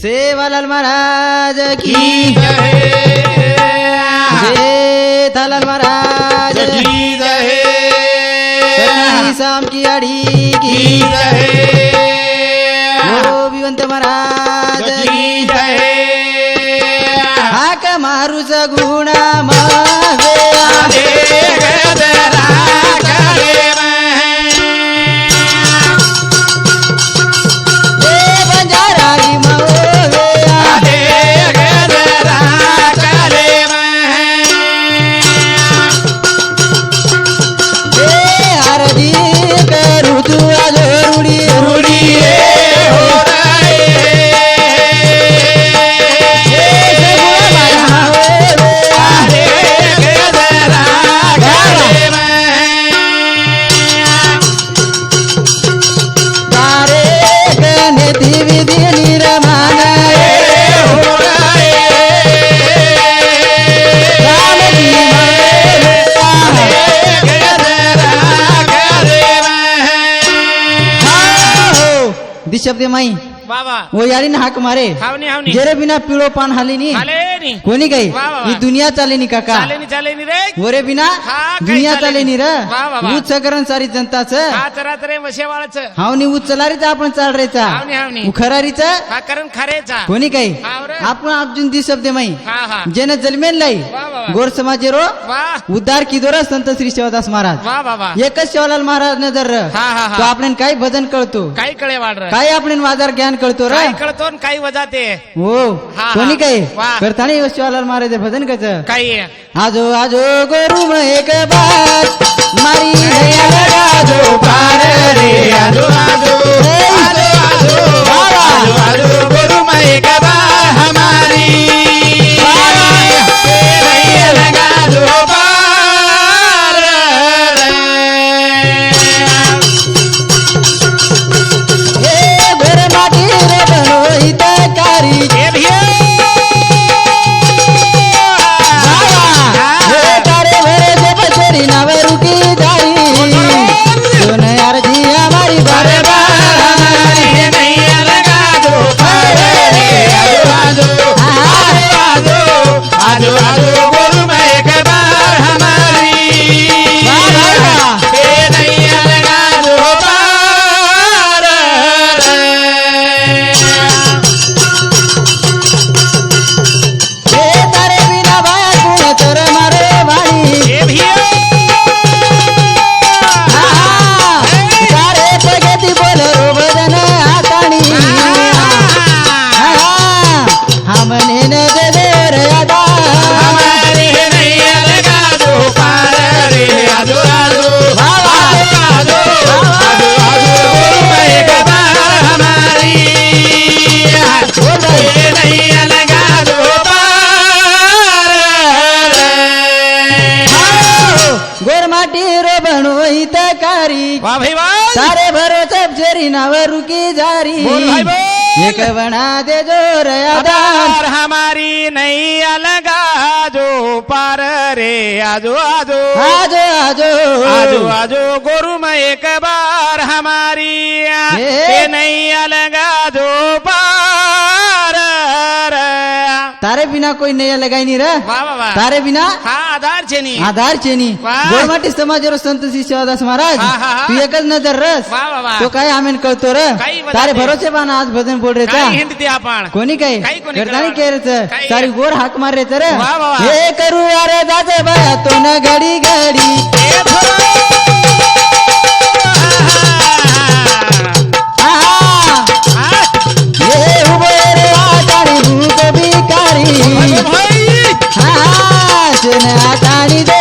सेवालाल महाराज की जय। थालाल महाराज। की जय। की आड़ी की की जय। गोविंद महाराज। की जय। हाक मारूच गुणा मवे दिशब्दे माई। वो यारी ना हाक मारे। हावनी हावनी। जेरे बिना पिळो पान हाली नी। आले नी। कोणी काही? वा, वा, वा. ही दुनिया चाले नी काका। चाले नी चाले नी रे वरे बिना हा, दुनिया चाले चाले नी. उच्च करण सारी जनताच. हा चरा तरे वशेवाळच हावनी उचला रीचा आपण चाल रेचा हा करण खरेचा. कोणी काही? हाव. आपण अर्जुन दिशब्दे माई. हा हा. जेने जन्मेन लाई. गोर समाजे रो उद्धार किदोरा संत श्री शिवदास महाराज. एकच शिवलाल महाराज न जर हा, हा, हा. तो आपल्याला काही भजन कळतो. काही कळे वाढ काय आपल्याला माझार ज्ञान कळतो र. कळतो काही वजाते हो. हा, कोणी हा. काही. करताना शिवलाल महाराज भजन कच काही. आजो आजो. गोरु म एक बार मारी गया राजो पार रे आजो आजो आजो आजो आजो आजो गुरु मय कबा हमारी आजो आजो। आजो आजो। आजो आजो गुरु में एक बार हमारी। हे। ये नैया लगा तारे बिना कोई नया लगाई नहीं रे वाह तारे बिना हा आधार छेनी आधार चेनी. गोरमाटी समाजावर संत श्री शिवदास महाराज हा, हा, हा. तू एकच नजर रस तो कळतो र काही बदल तारे नाही. भरोसे बाना आज भजन बोल रे काही हिंट दे आपण कोणी काय काही कोणी करतानी करावं. काय रे काही. सारी सुन आटाणी दे।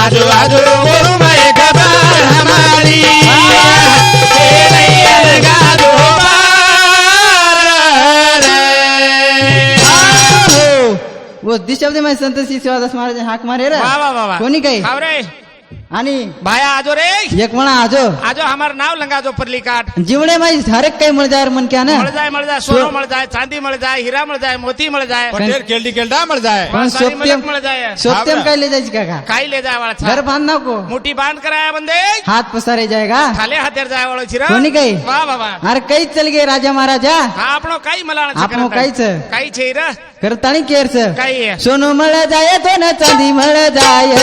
आजो आजो गुरु मैं खबर हमारी ये नैया लगा दो पार रे हो. वो दिशब्दे माझे संत श्री शिवादास महाराज हाक मारे रे। वा वा आणि भाया आजो रे। एक म्हणा आजो। आजो हमार नाव लंगाजो परली काट जीवडे माई हरेक काही मळ जाय मन क्या ना। मळ जाय मळ जाय सोनं मळ जाय चांदी मळ जाय हिरा मळ जाय मोती मळ जाय पटेल केल्डी मळ जाय सोप्यम मळ जाय सोप्यम काय ले जायची का काय ले जाय वाला घर बांध को। मोठी बांध कराय बंदे। हात पसारे जाय का? खाले हातेर जाय वाला शिरा कोणी काही वा बाबा अरे काही चल गे राजा महाराजा। आपण काही मला आपण काहीच काही छे रे। करता नाही करताणी सर काही सोनं मळ जाय तो ना चांदी मळ जाय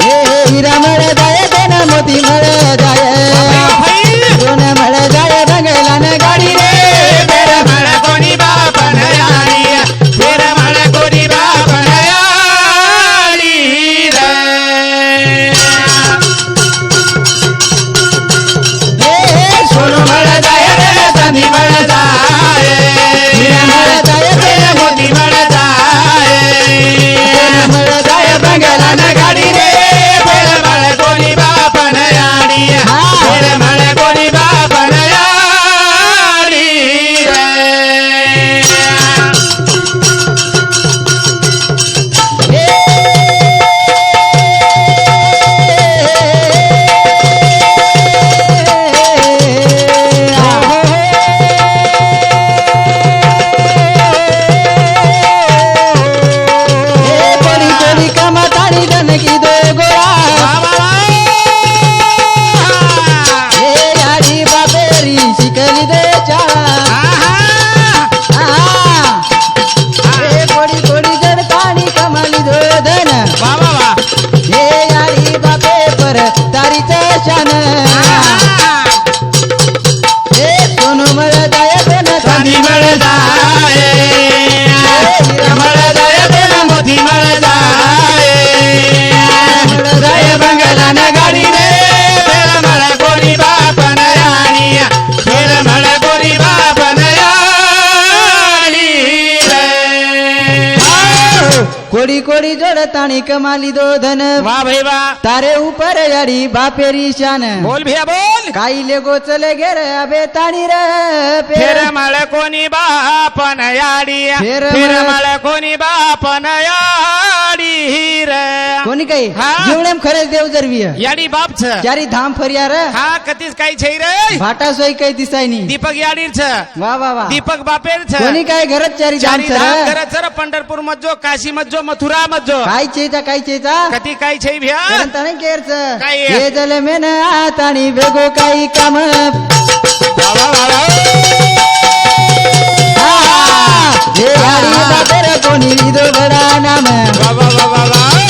हे हे हिरा मळ जाय तो ना कोडी जड ताणी कमाली दो धन वाह भाई वाह तारे ऊपर याडी बापेरी शान. बोल भैया बोल. काही लेगो चले गेर अबे ताणी रे फेर मला कोणी बाप नयाडी फेर मला कोणी बाप नयाडी कोणी काही? जीवणेम खरेच देव जरवी याडी बाप छ चारी धाम फरिया रे हा कतीच काही छै रे भाटा सोय काही दिसायनी दीपक याडीर छ वा वा वा. दीपक बापेर छ कोणी काय घरात चारी धाम धाम सर पंढरपूर मज्जो काशी मज्जो मथुरा मज्जो. काय चेचा काय चेचा? कती काही छै भ्या. करंताने केरच. काय? हे जल मेन आतानी वेगो काही काम. गाडी बापेर कोणी लिदो बडा नाम हे,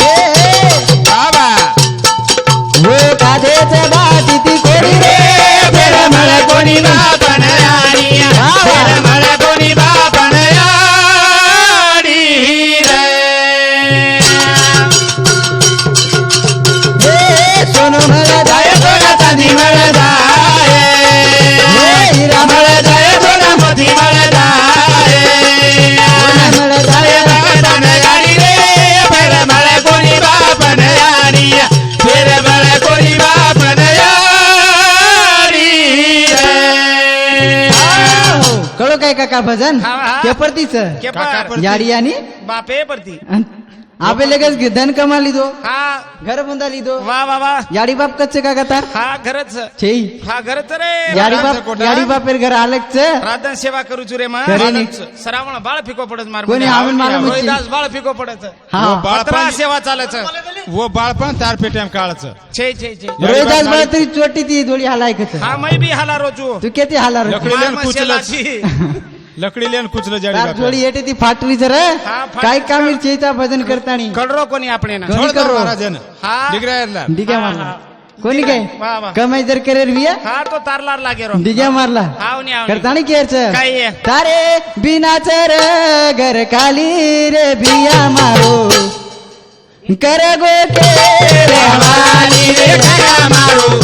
कळो काय काका भजन? हा, हा. पेपरतीच केपर याडी आणि? बापे परती. आपे लगेच धन कमा लिदो हा. घर बंदा लिदो वा वा वा. याडी बाप कच्चे का गतार हा घरच. छेई हा घरच रे. याडी बाप? याडी बापेर घर आलच राधन सेवा करू चुरे मा. नी. सरावण बाळ फिको पडत मार कोणी बाळ फिको पडत. हा. वो बाळ- पत्रा सेवा चालच वो बाळपण तार पेट्याम काळचं छे छे छे. रोहिदास बळ तरी चोटी ती थोडी हालायकच हा मै बी हाला रोजू तू किती हालार? लकडी लेन मार कुचलच मसालाची. लकडी लेन कुचलं जाडी. थोडी येते ती फाटवी जर। हा, काय. कामी चेचा भजन करतानी कडरो कोणी आपणे हा. डिग्या हा, मारला. कोणी काय. कमाई जर करेर विया? हा तो तारलार लागे रो. डिग्या मारला. हावनी करतानी केरच? काय? तारे बिनाच र घर खाली रे बिया मारो. कर गो के रे मारू.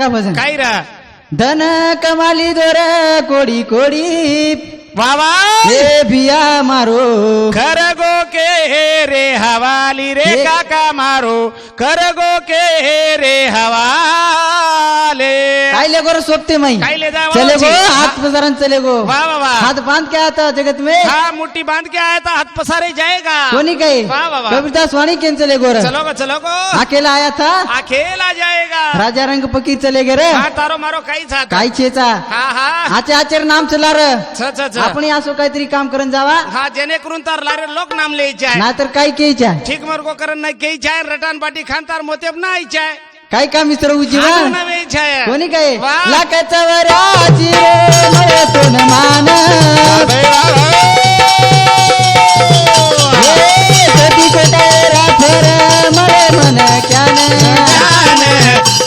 काय कच काका भजन काय रा धन कमाली दोर कोडी कोडी वावा हे भिया मारो खरगो के रे हवाली रे हे- काका मारो खरगो के रे हवाले काय ले गोर सोपते माई ले जाए चले गो? हाथ पसारन चले गो वाह वाह वाह हाथ बांध के आता जगत में. हाँ मुट्ठी बांध के आया था हाथ पसारे जाएगा. वाह वाह कबीरदास वाणी केन चले गोर चलोगो चलोगो. अकेला आया था? अकेला जाएगा. राजा रंग पकी चले गे रे? हाँ तारो मारो काही था. काय छेचा हा हा. आचे आचेर नाम चला र. छ छ छ. आपण असो काहीतरी काम करून जावा? हा जेणेकरून तर लारे लोक नाम लिहायचे आहे नाहीतर काय केच्या ठीक मरगो करण नाही घ्यायचे आहे रटान पाटी खानतार मोतेब नाही आहे काय अजून नव्हेच आहे. कोणी काय. लाखाचा वराची रे मयतून मान. सती कोटारा फेर मरे मन क्यान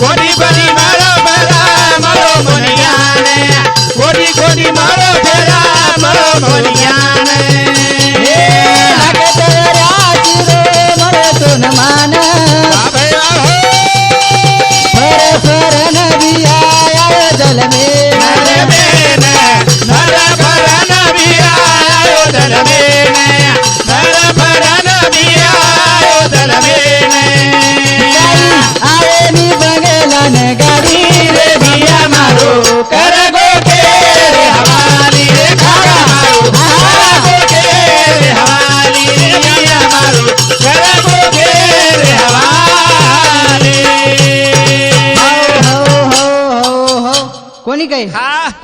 कोडी कोडी मारो फेरा मारो मोनियाने कोडी कोडी मारो फेरा मारो मोनियाने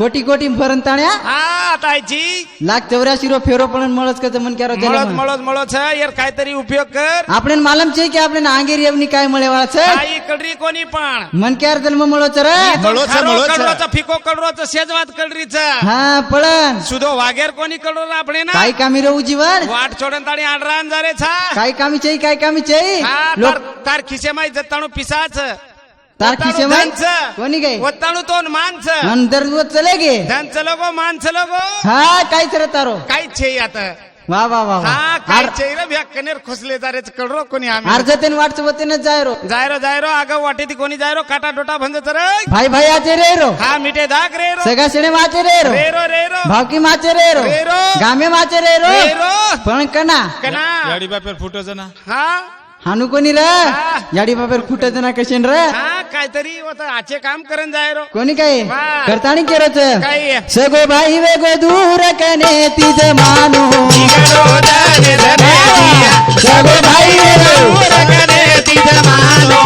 कोटी कोटी फरन ताण्या ताईची लाख चौऱ्याशी रुपये फेरो पण मळच कर मन करो मळच मळच मळच यार काहीतरी उपयोग कर. आपण मालम छे की आपण आंगेरी अवनी काय मळे वाला छे कडरी कोणी पण? मन क्यार दल म मळो चर मळो चर मळो फिको कडरो च सेजवात कडरी च हा पळन सुधो वागेर कोणी कडरो आपण ना? काय कामी रहू जीवन? वाट छोडन ताणी आडरान झाले छ काय कामी छे काय कामी छे? लोक तार खिसे माई जत्ताणो पिसाच. तारखी से। मन कोणी गे वत्ताणू तोन माणसं मन दररोज चले गे धन चलो गो मान चलो गो हा काय रे। तारो काय छे आता वा वा वा वा. हा काय आर- चेहरा भ्याकनेर खुसले जारेच कडरो कोणी आम्ही अर्जतेन वाटचं वतीनं जाय रो। जायरो जायरो अगं वाटे ती कोणी जायरो काटा डोटा भंज तर भाई भाई आचे रे रो। हा मिठे दाग रे रो। सगा शिणे माचे रे रो। रे रो रे माचे रे रो। रे गामे माचे रे रो। रे पण कना। कना। याडी बापेर फुटो जना। हा। हानू कोणी रे। हा. बापेर बाबेर जना कशेन रे। हा. काहीतरी होतं. आचे काम करन जायरो कोणी काय वा. करताणी केरोच? काय सगो भाई वेगो दूर कने तिज मानू. सगो भाई वेगो रगने तिथ मानो.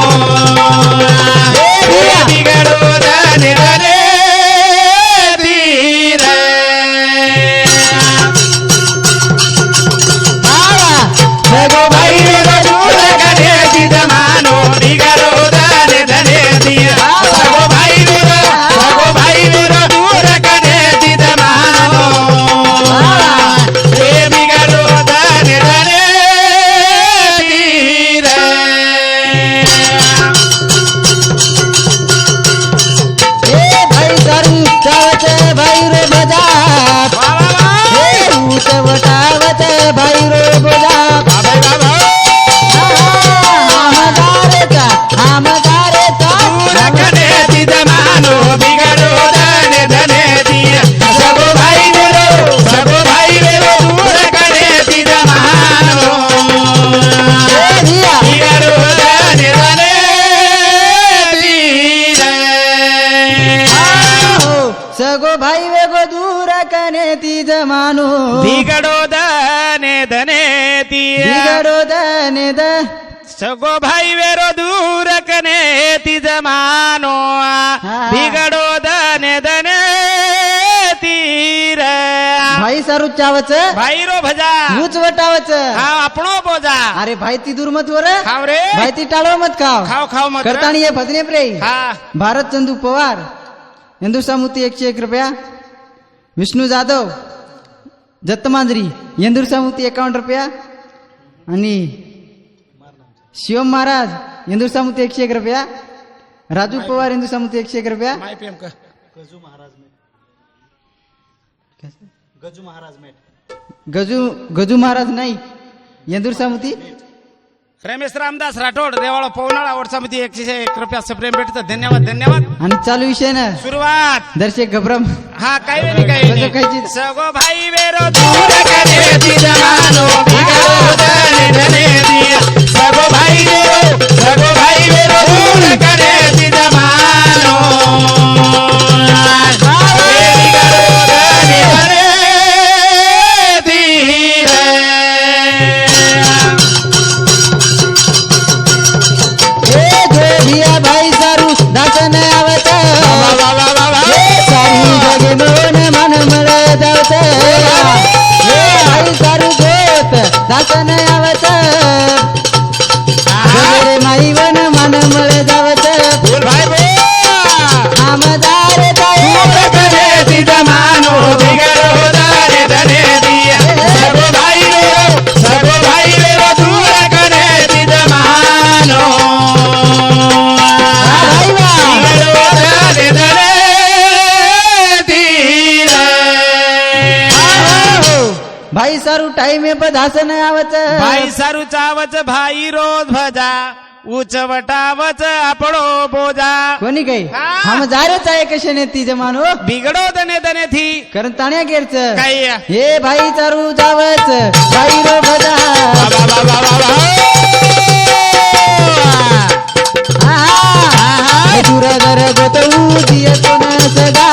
ए भाई दारू भाई बजा. वा वा वटावत भाई रो बजा. सगो भाई वेरो दूर कने तिज मानो बिगडो धने धने तीर भाई सारू चावच भाई रो भजा ऊच वटावच हा આપણો बोजा अरे भाई ती दूर मत वर खाव रे भाई ती टाळो मत खाव खाव खाव मत करताणी ये भजने प्रे हा भारत चंदू पवार हिंदुस्तान मुक्ती एकशे एक रुपया विष्णू जाधव दत्त मांजरी हिंदुस्तान मुक्ती एकावन्न रुपया आणि शिवम महाराज हिंदुस्तान मुक्ती एकशे एक रुपया. राजू पवार हिंदुस्तान मुक्ती एकशे एक रुपया. माय प्रेम का गजू गजू महाराज नाही. हिंदुस्तान मुक्ती रमेश रामदास राठोड देवाळा पवनाळा वर्षामध्ये एकशे एक रुपया सप्रेम भेटतं. धन्यवाद धन्यवाद. आणि चालू विषय ना. सुरुवात. दर्शक घबरम. हा काही नाही काही कायची? सगो भाई वेरो दूर करे दासन आवत. भाई सारू चावच भाई रोज भजा. उच वटावच आपडो बोजा. कोणी काही? हा. हम जारेच आहे कशे ने ती जमानो? बिगडो दने दने थी. कारण ताण्या गेरच. काही हे भाई चारू जावच भाई रो बजा वा वा वा वा वा. आहा दुरादर गोतऊ दिय कोण सगा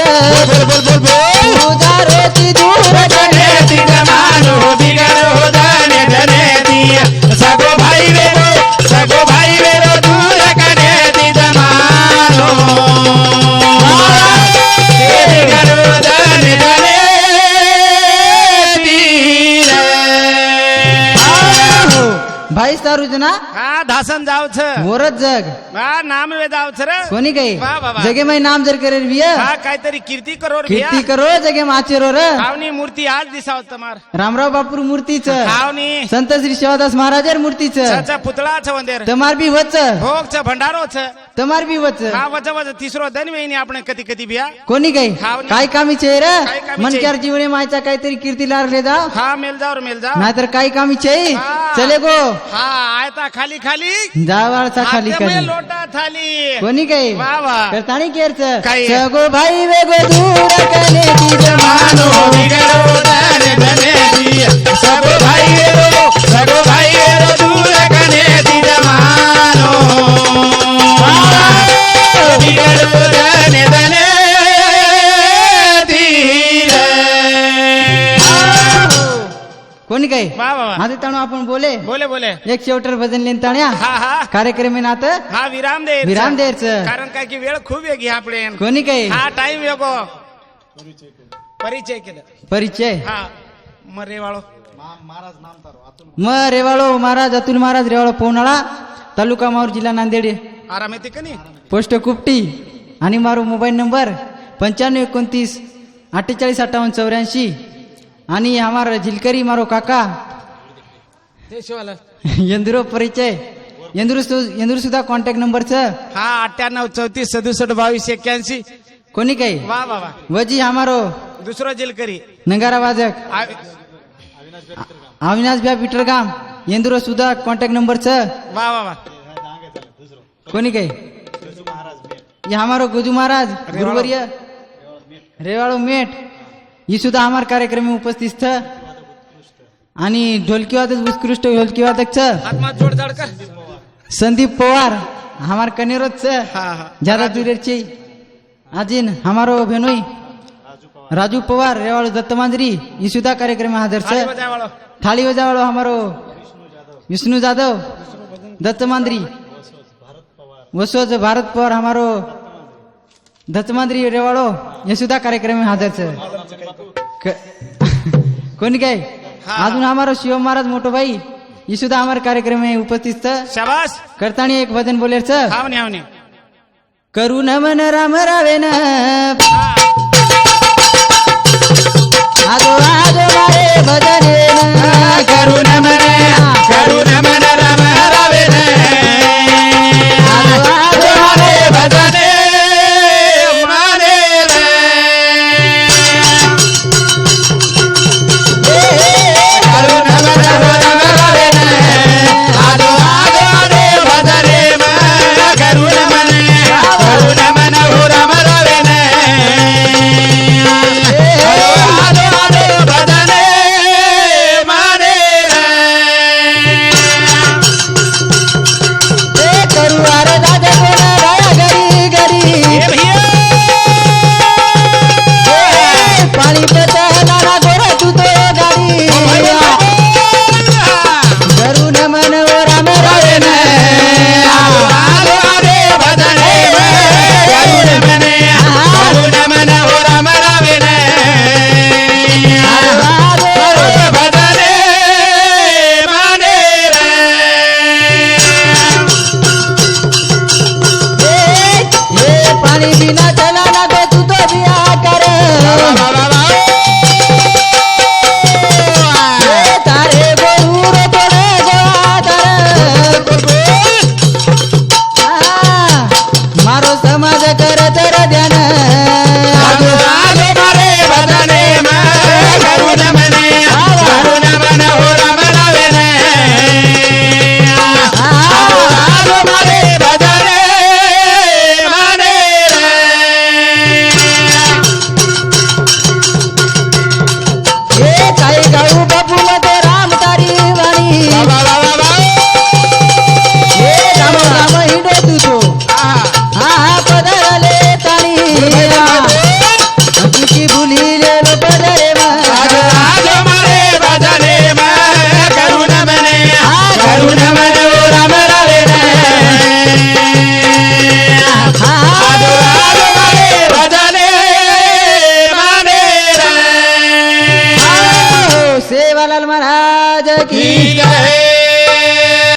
आटोकत बोल बोल बोल बोल उदारो ती दूर धने दी जमानो बिगड़ो धने धने दिया सगो भाई वेरो सगो भाई वेरो दूर करे दी जमानो ए बिगड़ो धने धने दिया भाई सारू जना धासन जाव छ वरच जग. हा नाम वे जाव छ रे. कोणी काही. वा, वा, वा. जगे माई नाम जर करेल बिया. हा काहीतरी कीर्ती करो रे कीर्ती करो जगे माचेरो र हावनी मूर्ती आज दिसाव तमार रामराव बापूर मूर्तीच. हावनी संत श्री शिवदास महाराजर मूर्तीच. सचा पुतळा छ वंदेर तमार बी वच भोग छ भंडारो छ तमार बी वच हा वच वच तिसरो दन वेळी आपण कधी कधी बिया कोणी काही हाव ना. काय कामीचे रे काय कामीचे? मनक्यार जीवने मायचा काहीतरी कीर्ती लागले जा हा मेल जाव रे मेल जाव नाहीतर काही कामीचे हा. चले गो हा आयता खाली खाली जावाळचा खाली में खाली लोटा थाली कोणी काही वा वा करताणी केरच काही? सगो भाई वेगो दूर कने ती जमानो मानो बिगड़ो धने धने दिया सब भाई रो सब भाई रो दूर वा वा आता ताणू आपण बोले. बोले बोले. एक शेवटर भजन लेन ताण्या. हा हा. कार्यक्रम आहे ना आता हा विराम दे विराम द्यायचं कारण काय की वेळ खूप वेगळी आपले. कोणी काय? हा टाइम वेगो परिचय केलं. परिचय. हा. मग रेवाळो म रेवाळो महाराज अतुल महाराज रेवाळो पवनाळा तालुका माहूर जिल्हा नांदेड. आराम येते का नाही? पोस्ट कुपटी आणि मारो मोबाईल नंबर पंच्याण्णव एकोणतीस अठ्ठेचाळीस अठ्ठावन्न चौऱ्याऐंशी. आणि हमार झिलकरी मारो काका यंदुरो परिचय यंदुर यंदुर सुद्धा कॉन्टॅक्ट नंबरचं हा अठ्ठ्याण्णव चौतीस सदुसष्ट बावीस एक्क्याऐंशी कोणी काही वा वा वजी हमारो दुसरं जिलकरी नंगारा वाजक अविनाश भ्या पिटरगाम यंदुर सुद्धा कॉन्टॅक्ट नंबरचं वा वा वा कोणी काही ये हमारो गुजू महाराज गुरुवर्य रेवाळो मेट ही सुद्धा हमार कार्यक्रम में उपस्थित छ आणि ढोलकी वादक उत्कृष्ट ढोलकी वादक छ हातमा जोड जाड कर. संदीप पवार हमार हा हा. ज्यादा दूरेरचे. अजिन हमारो भेनोई. राजू पवार रेवाळो दत्त मांजरी ही सुद्धा कार्यक्रम में हाजर थाळी छ थाली बजावाळो हमारो. विष्णु जाधव. दत्त मांद्री वसोज भारत पवार हमारो. दत्तमाद्री रेवाळो हे सुद्धा कार्यक्रम हाजर कोणी काय अजून हमारो शिव महाराज मोठो भाई ये सुद्धा हमारे कार्यक्रम आहे उपस्थित शाबास करतानी एक भजन बोले सर करू न मन राम रावेन आजो आजो भजन करू न मन करू न मन